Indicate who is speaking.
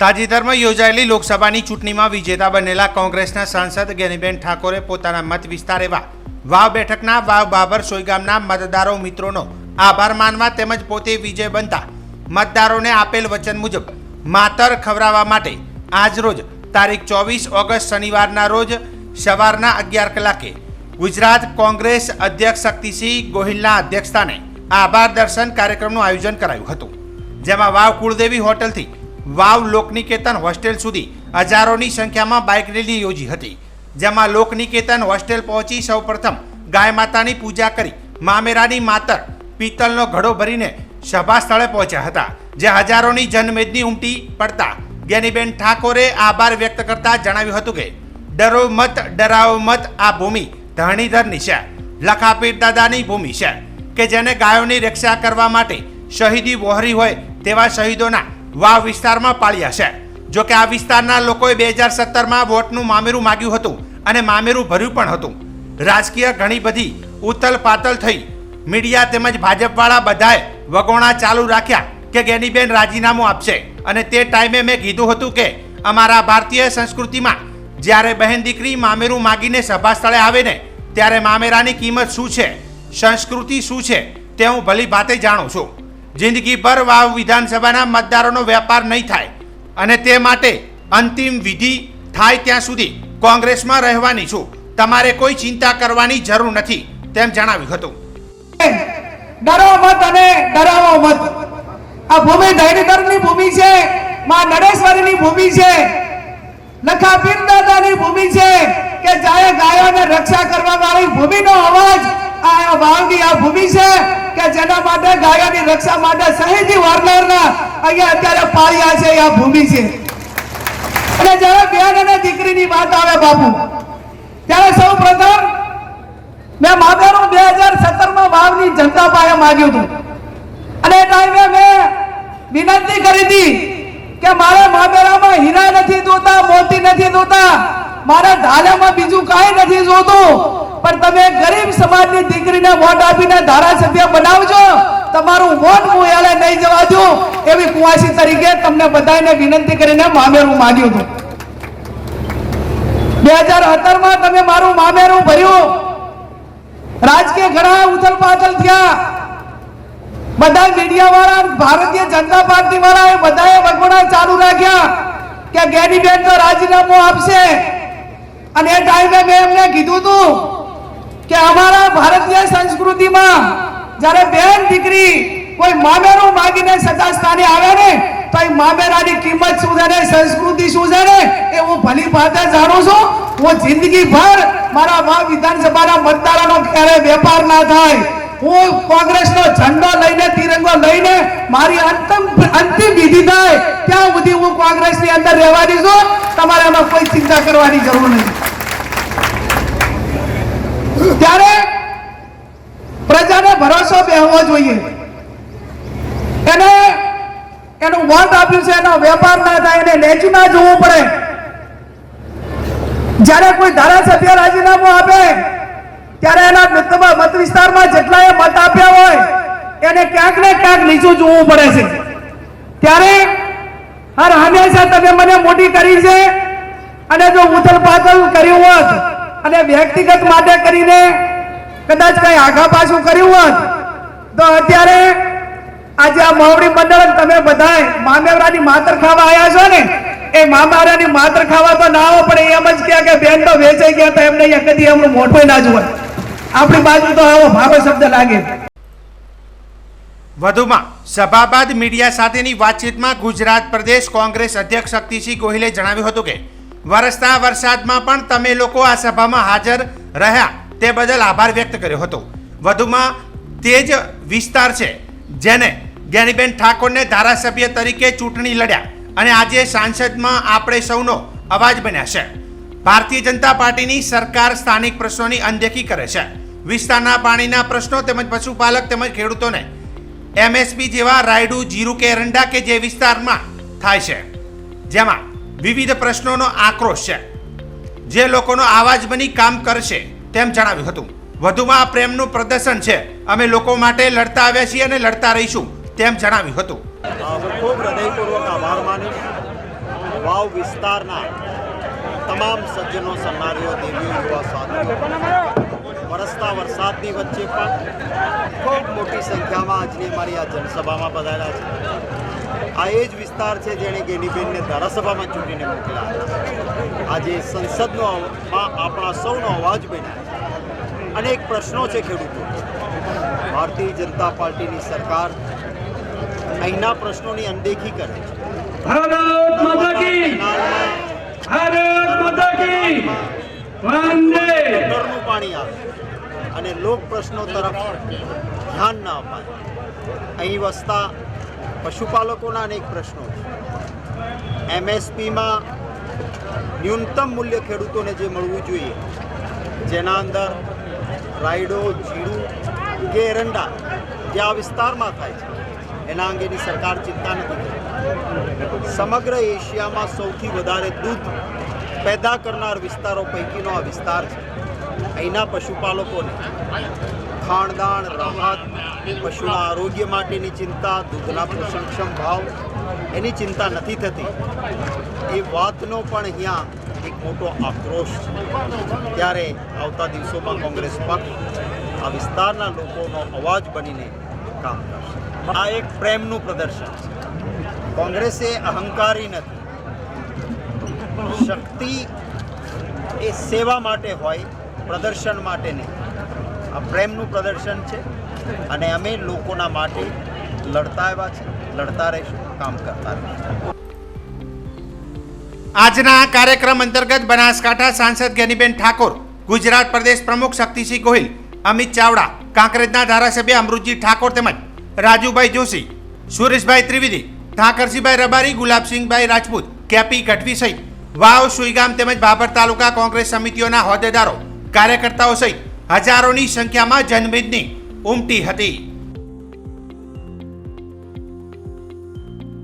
Speaker 1: તાજેતરમાં યોજાયેલી લોકસભાની ચૂંટણીમાં વિજેતા બનેલા કોંગ્રેસના સાંસદ ગેનીબેન ઠાકોરે પોતાના મત વિસ્તાર એવા વાવ બેઠકના વાવ બાબર સોયગામના મતદારો મિત્રોનો આભાર માનવા તેમજ પોતે વિજય બનતા મતદારોને આપેલ વચન મુજબ માતર ખવડાવવા માટે આજરોજ તારીખ ચોવીસ ઓગસ્ટ શનિવારના રોજ સવારના અગિયાર કલાકે ગુજરાત કોંગ્રેસ અધ્યક્ષ શક્તિસિંહ ગોહિલના અધ્યક્ષસ્થાને આભાર દર્શન કાર્યક્રમનું આયોજન કરાયું હતું, જેમાં વાવ કુળદેવી હોટલથી વાવ લોકનિકેતન હોસ્ટેલ સુધી હજારોની સંખ્યામાં બાઇક રેલી યોજી હતી, જેમાં લોકનિકેતન હોસ્ટેલ પહોંચી સૌપ્રથમ ગાય માતાની પૂજા કરી મામેરાની માતર પિત્તલનો ઘડો ભરીને સભા સ્થળે પહોંચ્યા હતા, જે હજારોની જનમેદની ઉમટી પડતા જ્ઞાનીબેન ઠાકોરે આભાર વ્યક્ત કરતા જણાવ્યું હતું કે, ડરો મત, ડરાવો મત, આ ભૂમિ ધરણીધરની છે, લખાપીર દાદાની ભૂમિ છે, કે જેને ગાયોની રક્ષા કરવા માટે શહીદી વહોરી હોય તેવા શહીદોના વાવ વિસ્તારમાં પાળ્યા છે. જો કે આ વિસ્તારના લોકોએ બે હજાર સત્તરમાં વોટનું મામેરું માગ્યું હતું અને મામેરું ભર્યું પણ હતું. રાજકીય ઘણી બધી ઉથલ પાતલ થઈ. મીડિયા તેમજ ભાજપવાળા બધાએ વગોણા ચાલુ રાખ્યા કે ગેનીબેન રાજીનામું આપશે. અને તે ટાઈમે મેં કીધું હતું કે અમારા ભારતીય સંસ્કૃતિમાં જ્યારે બહેન દીકરી મામેરું માગીને સભા સ્થળે આવે ને, ત્યારે મામેરાની કિંમત શું છે? સંસ્કૃતિ શું છે? તે હું ભલી ભાતે જાણું છું. જિંદગીભર વાવ વિધાનસભાના મતદારોનો વેપાર નહીં થાય. અને તે માટે અંતિમ વિધિ થાય ત્યાં સુધી કોંગ્રેસમાં રહેવાની છું. તમારે કોઈ ચિંતા કરવાની જરૂર નથી, તેમ જણાવ્યું હતું.
Speaker 2: ડરો મત અને ડરાવો મત. આ ભૂમિ ધૈર્યધરની ભૂમિ છે, માં નરેશ્વરીની ભૂમિ છે, લખા પીર દાદાની ભૂમિ છે, કે જાય ગાયોને રક્ષા કરવા વાળી ભૂમિનો અવાજ આ વાવની આ ભૂમિ છે કે જેના માટે ગાયોની રક્ષા માટે શહીદી વારનારના અહીંયા અત્યારે પાળ્યા છે આ ભૂમિ છે. અને જ્યારે બેન અને દીકરીની વાત આવે બાપુ, ત્યારે સૌ પ્રથમ મેં મામેરું બે હજાર સત્તરમાં વાવની જનતા પાસે માગ્યું હતું. અને ટાઈમે મેં વિનંતી કરી હતી કે મારે મામેરામાં હીરા નથી જોતા મોતી નથી જોતા મારે ધારામાં બીજું કાંઈ નથી જોતું. પણ તમે ગરીબ સમાજની દીકરીને વોટ આપીને ધારાસભ્ય બનાવજો. તમારું વોટ હું નહીં જવા દઉં એવી કુવાસી તરીકે તમને બધાને વિનંતી કરીને મામેરું માગ્યું હતું. બે હજાર સત્તરમાં તમે મારું મામેરું ભર્યું. રાજકીય ઘણા ઉથલ પાથલ થયા. બધા મીડિયા વાળા ભારતીય જનતા પાર્ટી વાળા બધાએ વગોડા ચાલુ રાખ્યા કે ગેનીબેન તો રાજીનામું આપશે. અને એ ટાઈમે મેં એમને કીધું હતું કે અમારા ભારતીય સંસ્કૃતિમાં જ્યારે બેન દીકરી કોઈ મામેરું માગીને સદા સ્થાને આવે ને, તો એ મામેરાની કિંમત શું છે ને? સંસ્કૃતિ શું છે ને? એ હું ભલી ભાતે જાણું છું. હું જિંદગીભર મારા મા વિધાનસભાના મતદારોનો ક્યારે વેપાર ના થાય. હું કોંગ્રેસનો ઝંડો લઈને, તિરંગો લઈને મારી અંતિમ અંતિમ વિધિ થાય, ત્યાં સુધી હું કોંગ્રેસની અંદર રહેવાની છું. તમારે એમાં કોઈ ચિંતા કરવાની જરૂર નથી. ત્યારે પ્રજાને ભરોસો બેહવો જોઈએ. એને એનું વોટ આપ્યું છે, એનો વેપાર ના થાય, એને લેચી ના જોવું પડે. જ્યારે કોઈ ધારાસભ્ય રાજીનામું આપે, ત્યારે એના મત મત વિસ્તારમાં જેટલાએ મત આપ્યા હોય, એને ક્યાંક ને ક્યાંક નીચું જોવું પડે છે. ત્યારે હર હંમેશા તમે મને મોટી કરી છે, અને જો ઉથલ પાથલ કર્યું હોત અને વ્યક્તિગત માટે કરીને કદાચ કઈ આઘા પાછું કર્યું હોત, તો અત્યારે આજે આ મોવડી મંડળ તમે બધા મામેવરાની માતર ખાવા આવ્યા છો ને, એ મામારાની માતર ખાવા તો ના આવો, પણ એમ જ ક્યાં કે બેન તો વેચાઈ ગયા તો એમને અહીંયા કદી એમનું મોટું ના જોવાય આપણી બાજુ તો આવો ભાવે શબ્દ લાગે.
Speaker 1: વધુમાં સભા બાદ મીડિયા સાથેની વાતચીતમાં ગુજરાત પ્રદેશ કોંગ્રેસ અધ્યક્ષ શક્તિસિંહ ગોહિલે જણાવ્યું હતું કે વરસતા વરસાદમાં પણ તમે લોકો આ સભામાં હાજર રહ્યા તે બદલ આભાર વ્યક્ત કર્યો હતો. વધુમાં તે જ વિસ્તાર છે જેને જ્ઞાનીબેન ઠાકોરને ધારાસભ્ય તરીકે ચૂંટણી લડ્યા અને આજે સાંસદમાં આપણે સૌનો અવાજ બન્યા છે. ભારતીય જનતા પાર્ટીની સરકાર સ્થાનિક પ્રશ્નોની અનદેખી કરે છે. વિસ્તારના પાણીના પ્રશ્નો તેમજ પશુપાલક તેમજ ખેડૂતોને એમએસપી જેવા રાયડું, જીરું કે એરંડા કે જે વિસ્તારમાં થાય છે. જેમાં વિવિધ પ્રશ્નોનો આક્રોશ છે. જે લોકોનો આવાજ બની કામ કરશે, તેમ જણાવ્યું હતું. વધુમાં આ પ્રેમનું પ્રદર્શન છે. અમે લોકો માટે લડતા આવ્યા છીએ અને લડતા રહીશું, તેમ જણાવ્યું હતું.
Speaker 3: ખૂબ હૃદયપૂર્વક આભાર માનીશ વાવ વિસ્તારના તમામ સજ્જનો, સન્નારીઓ, દેવીઓ, યુવા સાધુઓ. વરસતા વરસાદની વચ્ચે પણ ખૂબ મોટી સંખ્યામાં આજની અમારી આ જનસભામાં પધાર્યા છે. આ એ જ વિસ્તાર છે જેણે ગેનીબેનને ધારાસભામાં ચૂંટીને મોકલ્યા હતા. આજે સંસદનો માં આપણા સૌનો અવાજ બન્યા અનેક પ્રશ્નો છે ખેડૂતો. ભારતીય જનતા પાર્ટીની સરકાર અહીંના પ્રશ્નોની અનદેખી કરે છે. પાણી આવે અને લોક પ્રશ્નો તરફ ધ્યાન ના અપાય. અહીં વસતા પશુપાલકોના અનેક પ્રશ્નો છે. એમએસપીમાં ન્યૂનતમ મૂલ્ય ખેડૂતોને જે મળવું જોઈએ, જેના અંદર રાયડો, જીરું કે એરંડા જે આ વિસ્તારમાં થાય છે, એના અંગેની સરકાર ચિંતા નથી સમગ્ર એશિયામાં સૌથી વધારે દૂધ પેદા કરનાર વિસ્તારો પૈકીનો આ વિસ્તાર છે. અહીંના પશુપાલકોને ખાણદાણ રાહત, પશુના આરોગ્ય માટેની ચિંતા દૂધના પોષણક્ષમ ભાવ, એની ચિંતા નથી થતી. એ વાતનો પણ અહીંયા એક મોટો આક્રોશ છે. ત્યારે આવતા દિવસોમાં કોંગ્રેસ પક્ષ આ વિસ્તારના લોકોનો અવાજ બનીને કામ કરશે. આ એક પ્રેમનું પ્રદર્શન છે. કોંગ્રેસે અહંકારી નથી. શક્તિ એ સેવા માટે હોય, પ્રદર્શન માટે નહીં. પ્રેમનું પ્રદર્શન છે અને અમે લોકોના માટે લડતા આવ્યા છે, લડતા રહીશું, કામ કરતા રહીશું.
Speaker 1: આજના કાર્યક્રમ અંતર્ગત બનાસકાંઠા સાંસદ ગેનીબેન ઠાકોર, ગુજરાત પ્રદેશ પ્રમુખ શક્તિસિંહ ગોહિલ, અમિત ચાવડા, કાંકરેજના ધારાસભ્ય અમૃતજી ઠાકોર તેમજ રાજુભાઈ જોશી, સુરેશભાઈ ત્રિવેદી ઠાકરસિંહભાઈ રબારી, ગુલાબસિંહભાઈ રાજપૂત, કેપી ગઢવી સહિત વાવ, સુઈગામ તેમજ બાબર તાલુકા કોંગ્રેસ સમિતિઓના હોદ્દેદારો, કાર્યકર્તાઓ સહિત હજારોની સંખ્યામાં જનમેદની ઉમટી હતી.